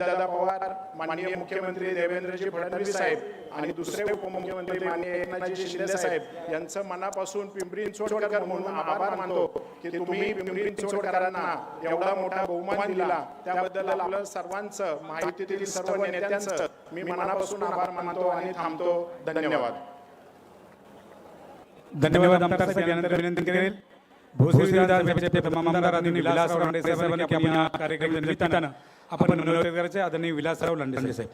दादा पवार माननीय मुख्यमंत्री देवेंद्रजी फडणवीस साहेब आणि दुसरे उपमुख्यमंत्री माननीय एकनाथजी शिंदे साहेब यांचं मनापासून पिंपरी चिंचवडकर म्हणून आभार मानतो की तुम्ही पिंपरी चिंचवडकरांना एवढा मोठा बहुमान दिला. त्याबद्दल आपलं सर्वांचं माहितीतील सर्व नेत्यांचं मी मनापासून आभार मानतो आणि थांबतो. धन्यवाद. धन्यवाद आमदार साहेब. यानंतर विनंती करेल भोसरी विधानसभेचे प्रथम आमदार आदरणीय विलासराव साहेबांनी की आपण निमित्तानं आपण मनोरंजन करायचे आदरणीय विलासराव लांडे साहेब.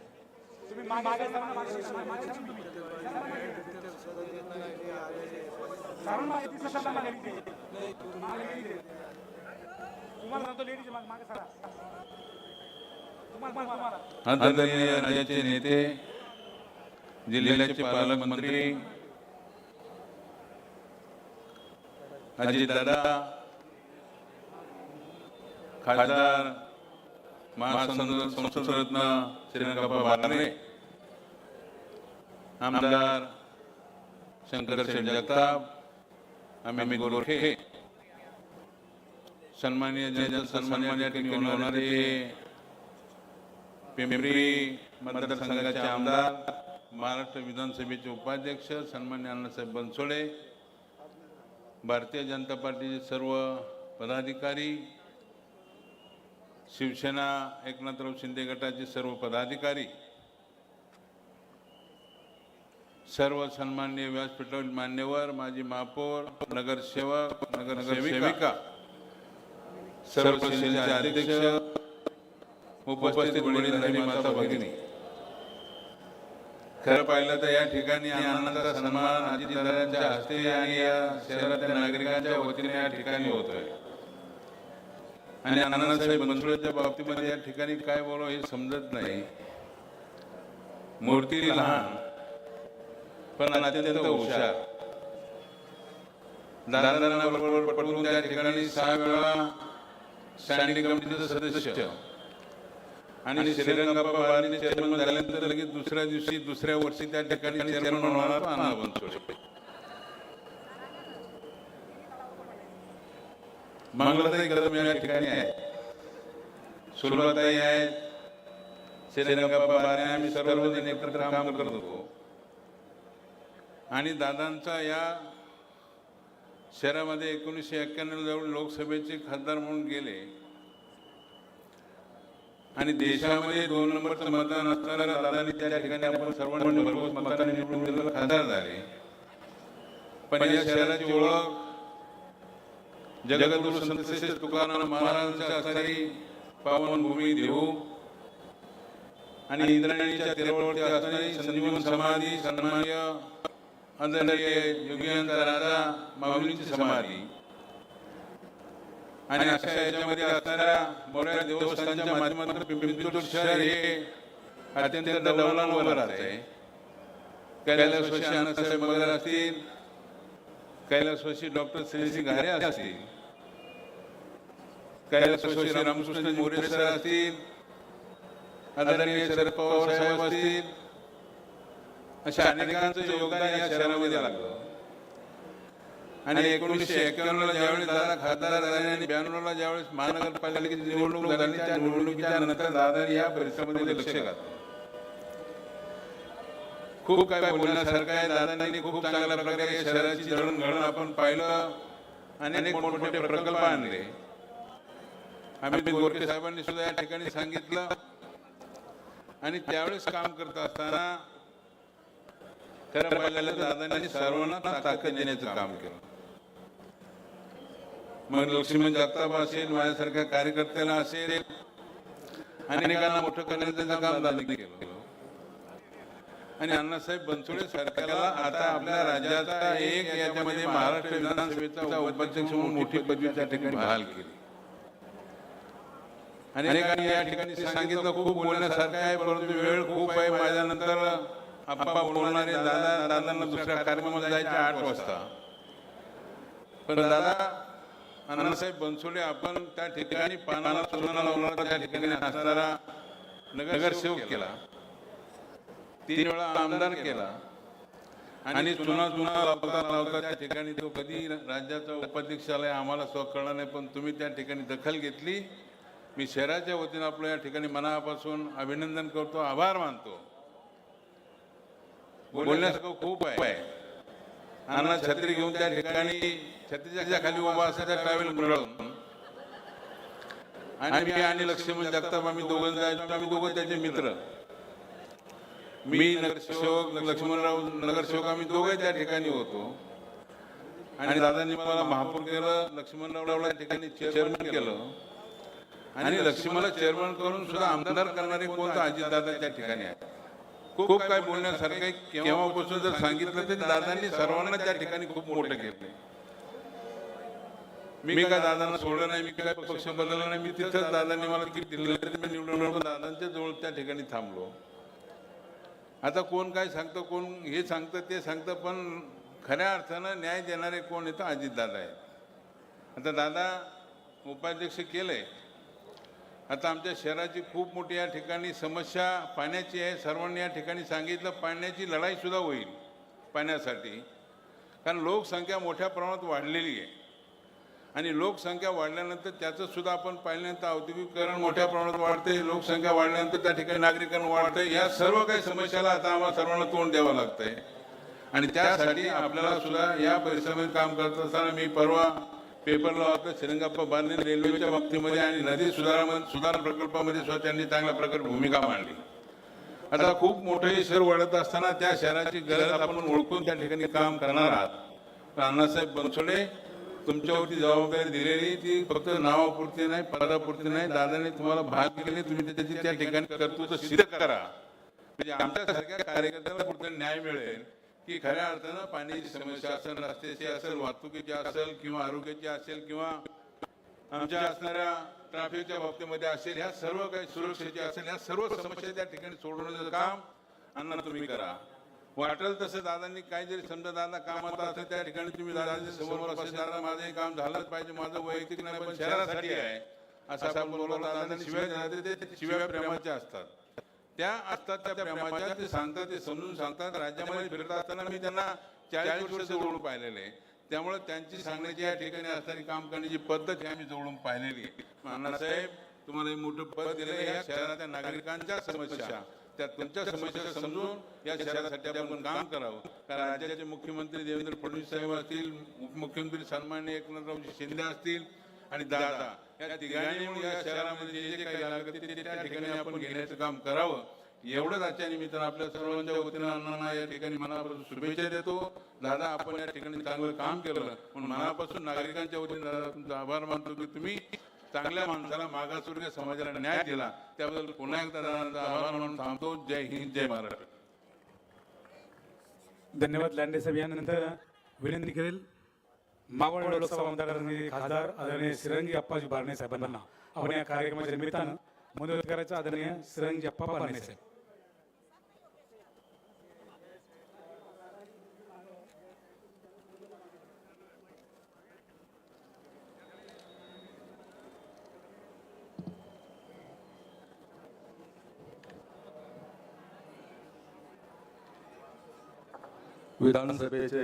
आदरणीय राज्याचे नेते जिल्ह्याचे पालकमंत्री अजितदादा खासदार महासंघ संसदरत्न श्रीरंगप्पा आमदार शंकर जगताप. आम्ही गोरखे. सन्मान्य जन सन्मान्य या ठिकाणी होणारे पिंपरी मतदारसंघाचे आमदार महाराष्ट्र विधानसभेचे उपाध्यक्ष सन्मान्य अण्णासाहेब बनसोडे भारतीय जनता पार्टीचे सर्व पदाधिकारी शिवसेना एकनाथराव शिंदे गटाचे सर्व पदाधिकारी सर्व सन्मान्य व्यासपीठावरील मान्यवर माजी महापौर नगरसेवक नगरसेविका सर्व अध्यक्ष उपस्थित माता भगिनी. खरं पाहिलं तर या ठिकाणी आनंदाचा सन्मान अजितदादांच्या हस्ते आणि या शहरातील नागरिकांच्या वतीने या ठिकाणी होतोय. आणि अण्णासाहेब बनसोडेच्या बाबतीमध्ये या ठिकाणी काय बोलावं हे समजत नाही. मूर्ती लहान पण अत्यंत हुशार. दादांना बरोबर पटवून त्या ठिकाणी सहा वेळा स्टँडिंग कमिटीचं सदस्य. आणि श्रीरंगप्पा चेअरमन झाल्यानंतर लगेच दुसऱ्या दिवशी दुसऱ्या वर्षी त्या ठिकाणी चेअरमन होणार तो अण्णा बनसोडे मंगलताई कदम या ठिकाणी आहे सुरुवाताई आहेत श्रीरंगप्पा आम्ही सर्वजण एकत्र काम करत होतो आणि दादांचा या शहरामध्ये एकोणीसशे एक्क्याण्णव जवळ लोकसभेचे खासदार म्हणून गेले आणि देशामध्ये दोन नंबरचं मतदान असताना दादानी त्या ठिकाणी आपण सर्वांनी भरपूर मतदान निवडून खासदार झाले पण या शहराची ओळख जगद्गुरु संत श्रेष्ठ तुकाराम महाराजांच्या असणारी पावनभूमी देऊ. आणि इंद्रायणीच्या तिरवळती असणारी संजीवन समाधी सन्मान्य आदरणीय योगियांचा राजा माऊलींची समाधी. आणि अशा याच्यामध्ये असणाऱ्या मोठ्या देवस्थानच्या माध्यमातून पिंपरी शहर हे अत्यंत दौलांवर राहते कैलासवासी अण्णासाहेब वगैरे असतील कैलासवासी डॉक्टर श्रीजी घारे असतील कैलास कैलासवासी रामकृष्ण मोरे सर असतील आदरणीय शरद पवार साहेब असतील अशा अनेकांचं योगदान या शहरामध्ये लागलं. आणि एकोणीसशे एक्क्याण्णवला ज्यावेळेस दादा खासदार झाले आणि ब्याण्णवला ज्यावेळेस महानगरपालिकेची निवडणूक झाली त्या निवडणुकीच्या नंतर दादा या परिसरामध्ये लक्ष घातलं. खूप काय बोलण्यासारखं आहे दादांनी खूप चांगल्या प्रकारे शहराची जडणघडण आपण पाहिलं. आणि अनेक मोठमोठे प्रकल्प आणले. आम्ही गोरखे साहेबांनी सुद्धा या ठिकाणी सांगितलं. आणि त्यावेळेस काम करत असताना खरं पाहिलं तर दादांनी सर्वांना ताकद देण्याचं काम केलं. मग लक्ष्मण जगताप असेल माझ्यासारख्या कार्यकर्त्याला असेल अनेकांना मोठं करण्याचं काम दादांनी केलं. आणि अण्णासाहेब बनसोडे सरकारला आता आपल्या राज्याचा एक याच्यामध्ये महाराष्ट्र विधानसभेचा उपाध्यक्ष म्हणून मोठी पदवी त्या ठिकाणी बहाल केली. अनेकांनी या ठिकाणी सांगितलं खूप बोलण्यासारखं आहे परंतु वेळ खूप आहे. माझ्यानंतर आप्पा बोलणारे दादा दादांना दुसऱ्या कार्यक्रमात जायचे आठ वाजता. पण दादा अण्णासाहेब बनसोडे आपण त्या ठिकाणी पानाला चुना लावणारा त्या ठिकाणी असणारा नगरसेवक केला. तीन वेळा आमदार केला. आणि चुना चुना लावता लावता त्या ठिकाणी तो कधी राज्याचा उपाध्यक्ष आलाय आम्हाला स्व नाही पण तुम्ही त्या ठिकाणी दखल घेतली. मी शहराच्या वतीनं आपलं या ठिकाणी मनापासून अभिनंदन करतो आभार मानतो. बोलण्यासारखं खूप आहे. अण्णा छत्री घेऊन त्या ठिकाणी छत्रीच्या खाली उभा असायचा ट्रॅव्हल मिळवून आणि मी आणि लक्ष्मण जगताप आम्ही दोघं जायचो आम्ही दोघं त्याचे मित्र. मी नगरसेवक लक्ष्मणराव नगरसेवक आम्ही दोघे त्या ठिकाणी होतो. आणि दादांनी मला महापौर केलं लक्ष्मणरावला ठिकाणी चेअरमन केलं. आणि लक्ष्मणला चेअरमन करून सुद्धा आमदार करणारे कोणतं अजितदादा त्या ठिकाणी आहे. खूप काय बोलण्यासारखं. केव्हापासून जर सांगितलं तर दादांनी सर्वांना त्या ठिकाणी खूप मोठं केलं. मी काय दादांना सोडलं नाही मी काय पक्ष बदलला नाही मी तिथंच दादांनी मला दिलं तरी मी निवडून. दादांच्या जवळ त्या ठिकाणी थांबलो. आता कोण काय सांगतं कोण हे सांगतं ते सांगतं पण खऱ्या अर्थानं न्याय देणारे कोण येतं अजितदादा आहेत. आता दादा उपाध्यक्ष केलंय. आता आमच्या शहराची खूप मोठी या ठिकाणी समस्या पाण्याची आहे. सर्वांनी या ठिकाणी सांगितलं पाण्याची लढाईसुद्धा होईल पाण्यासाठी. कारण लोकसंख्या मोठ्या प्रमाणात वाढलेली आहे. आणि लोकसंख्या वाढल्यानंतर त्याचं सुद्धा आपण पाहिल्यानंतर औद्योगिकरण मोठ्या प्रमाणात वाढते लोकसंख्या वाढल्यानंतर त्या ठिकाणी नागरिकांना वाढतंय या सर्व काही समस्याला आता आम्हाला सर्वांना तोंड द्यावं लागतंय. आणि त्यासाठी आपल्याला सुद्धा या परिसरामध्ये काम करत असताना मी परवा पेपरला होता शिरंगाप्पा बांधले रेल्वेच्या बाबतीमध्ये आणि नदी सुधारणा सुधारणा प्रकल्पामध्ये सुद्धा त्यांनी चांगल्या प्रकारे भूमिका मांडली. आता खूप मोठं हे शहर वाढत असताना त्या शहराची गरज आपण ओळखून त्या ठिकाणी काम करणार आहात. अण्णासाहेब बनसोडे तुमच्यावरती जबाबदारी दिलेली ती फक्त नावापुरती नाही पदापुरती नाही. दादाने तुम्हाला भाग केले तुम्ही त्याची त्या ठिकाणी कर्तृत्व सिद्ध करा. म्हणजे आमच्यासारख्या कार्यकर्त्याला कुठे न्याय मिळेल. की खऱ्या अर्थानं पाण्याची समस्या असेल रस्त्याची असेल वाहतुकीची असेल किंवा आरोग्याची असेल किंवा आमच्या असणाऱ्या ट्रॅफिकच्या बाबतीमध्ये असेल ह्या सर्व काही सुरक्षेची असेल ह्या सर्व समस्या त्या ठिकाणी सोडवण्याचं काम अण्णा तुम्ही करा. वाटेल तसं दादांनी काय जरी समजा दादा कामात असेल त्या ठिकाणी तुम्ही दादाच्या समोर असेल दादा माझंही काम झालंच पाहिजे माझं वैयक्तिक नाही पण शहरासाठी आहे. असं आपण बोलवलं दादांनी शिव्या ते शिव्या प्रेमाच्या असतात. त्या असतात त्या प्रेमाच्या ते सांगतात ते समजून सांगतात राज्यामध्ये फिरत असताना मी त्यांना चाळीस वर्ष जवळून पाहिलेले आहे. त्यामुळे त्यांची सांगण्याची या ठिकाणी असणारी काम करण्याची पद्धत ही आम्ही जवळून पाहिलेली आहे. अण्णासाहेब तुम्हाला हे मोठं पद दिलं या शहरातल्या नागरिकांच्या समस्या त्या तुमच्या समस्या समजून या शहरासाठी आपण काम करावं कारण राज्याचे मुख्यमंत्री देवेंद्र फडणवीस साहेब असतील उपमुख्यमंत्री सन्मान्य एकनाथरावजी शिंदे असतील आणि दादा या तिघांनी या शहरामध्ये जे जे काही लागतं ते त्या ठिकाणी आपण घेण्याचं काम करावं. एवढंच आजच्या निमित्तानं आपल्या सर्वांच्या वतीनं अण्णांना या ठिकाणी मनापासून शुभेच्छा देतो. दादा आपण या ठिकाणी चांगलं काम केलं. पण मनापासून नागरिकांच्या वतीनं दादा तुमचा आभार मानतो की तुम्ही चांगल्या माणसाला मागासवर्गीय समाजाला न्याय दिला. त्याबद्दल पुन्हा एकदा दादांचा आभार म्हणून थांबतो. जय हिंद जय महाराष्ट्र. धन्यवाद लांडे साहेब. यानंतर विनंती करेल मावळ लोकसभा मतदारसंघाचे खासदार आदरणीय श्रीरंगी अप्पाजी बारणे साहेबांना आपण या कार्यक्रमाच्या निमित्तानं मदत करायचं आदरणीय श्रीरंगी अप्पा बारणे साहेब. विधानसभेचे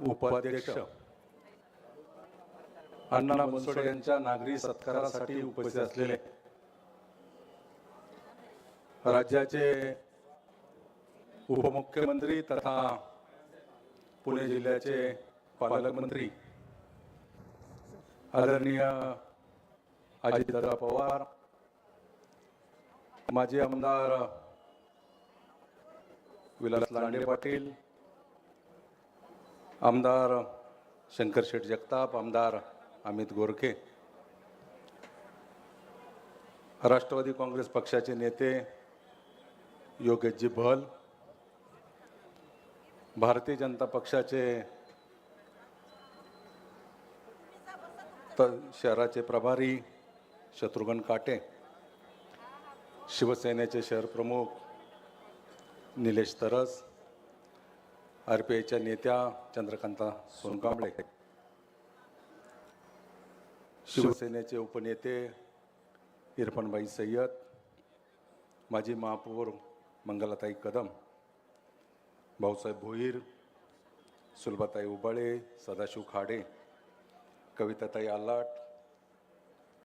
उपाध्यक्ष. अण्णा बनसोडे यांच्या नागरी सत्कारासाठी उपस्थित असलेले. राज्याचे उपमुख्यमंत्री तथा पुणे जिल्ह्याचे पालकमंत्री. आदरणीय अजितदादा पवार माजी आमदार विलास लांडे पाटील आमदार शंकर शेठ जगताप आमदार अमित गोरखे राष्ट्रवादी काँग्रेस पक्षाचे नेते योगेशजी भल भारतीय जनता पक्षाचे शहराचे प्रभारी शत्रुघ्न काटे शिवसेनेचे शहर प्रमुख निलेश तरस आर पी आयच्या नेत्या चंद्रकांता सोनकांबळे. शिवसेनेचे उपनेते इरफानबाई सय्यद माजी महापौर मंगलाताई कदम भाऊसाहेब भोईर सुलभाताई उबाळे सदाशिव खाडे कविताताई आलाट